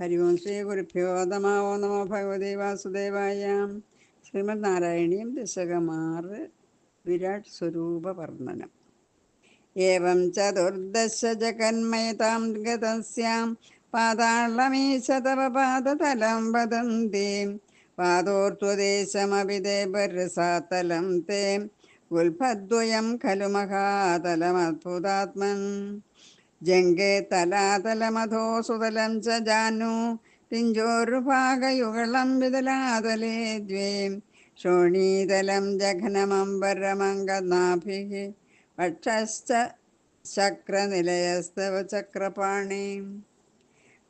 ഹരി ഓം ശ്രീ ഗുരുഭ്യോ നമോ നമോ ഭഗവതി വാസുദേവായ. ശ്രീമദ് നാരായണീയം ദശകമാറ് വിരാട് സ്വരൂപ വർണനം ഏവം ചതുർദശ ജഗന്മയതാം ഗതസ്യാം പാതാളമീശ തവ പാദതലം വദന്തി പാദോർത്വദേശമഭിദേവരസാതലം തേം. ഗുൽഭദ്വയം ഖലു മഹാതലമദ്ഭുതാത്മൻ ജംഗേ തലാതലമധോ സുതലം ച ജാനു പിഞ്ചോരുഭാഗയുഗളം വിതലാതലേ ദ്വേ. ശോണീതലം ജഘനമംബരമംഗനാഭി വക്ഷശ്ച ശക്രനിലയസ്തവ ചക്രപാണി.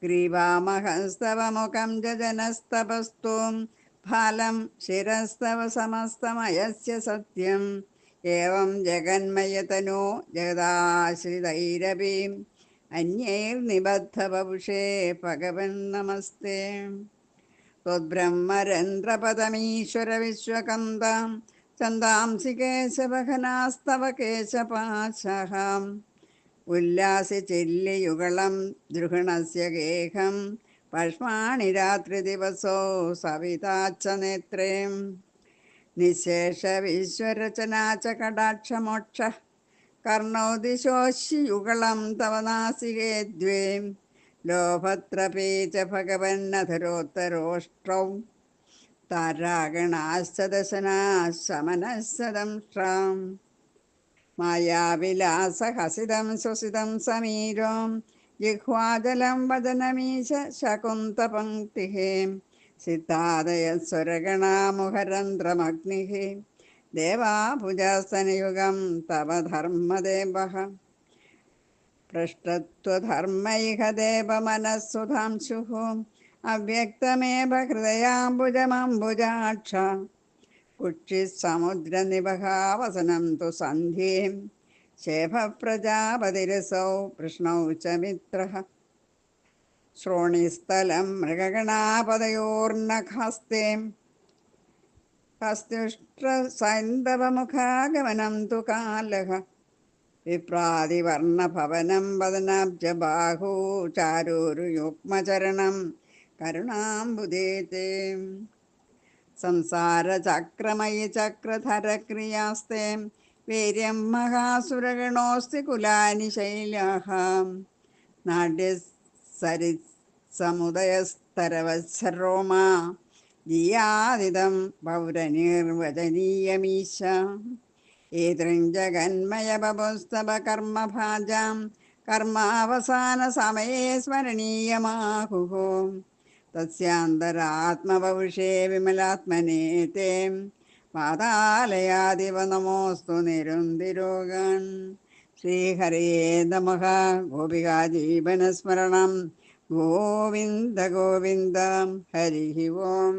ഗ്രീവാമഹസ്തവ മുഖം ജനസ്തപസ്തു ഫലം ശിരസ്തവ സമസ്തമയസ്യ സത്യം. ഏവം ജഗന്മയതനോ ജഗദാശ്രിതൈരവീം. അന്യൈർനിബദ്ധ അന്യൈർനിബദ്ധവപുഷേ ഭഗവൻ നമസ്തേ. ചന്ദാംസി കേശവഘനാസ്തവ കേശപാശഹം. ഉല്ലാസി ചില്ലിയുഗളം ദൃഹണസ്യ ഗേഹം. പഷ്മാണി രാത്രി ദിവസോ സവിതാച്ച നേത്രേ. നിശേഷ വിശ്വരചനാച കടാക്ഷമോക്ഷ കർണോതി ശോശിയുഗളം തവ നാസികേ ദ്വേ. ലോഭത്രപേ ച ഭഗവന്നധരോത്തരോഷ്ടൗ താരാഗണാശ്ച ദശനാശമനഃസദംഷ്ട്രാം മായാവിലാസഹസിതം ശ്വസിതം സമീരം. ജിഹ്വാജലം വദനമീശ ശകുന്തപങ്ക്തിः सिद्धादय सितादयस्वरगणामुहरन्ध्रमग्निः देवाभुजासनयुगं तव धर्मदेवः। पृष्टत्वधर्मैह देवमनःसुधांशुः अव्यक्तमेव हृदयाम्बुजमम्बुजाक्ष। कुक्षिसमुद्रनिभगावसनं तु सन्धिं शेभप्रजापतिरसौ प्रश्नौ च मित्रः। ശ്രോണിസ്ഥലം മൃഗഗണാപതയോർനഖസ്തേ ഹസ്തുഷ്ട്രസൈന്ധവമുഖാഗമനം തു കാലഹ. വിപ്രാതിവർണഭവനം വദനാബ്ജബാഹൂ ചാരൂരുയുഗ്മചരണം കരുണാംബുദേ തേ സംസാരചക്രമയി ചക്രധരക്രിയാസ്തേ വീര്യം മഹാസുരഗണോസ്തി കുലാനി ശൈലാഹ നാട്യസരിസമുദയസ്തരവത്സരോമാ ജിയാദിതം പൗരനിർവചനീയമീശ. ഏതൃഞ്ജഗന്മയപുസ്തവ കർമ്മഭാജാം കർമാവസാന സമയേ സ്മരണീയമാഹുः തസ്യാന്തരാത്മപൗഷേ വിമലാത്മനേ തേ. പാതാലയാദിവ നമോസ്തു നിരുന്തിരോഗാൻ. ശ്രീഹരേ നമഃ. ഗോപികാജീവനസ്മരണം ഗോവിന്ദ ഗോവിന്ദ ഹരി ഓം.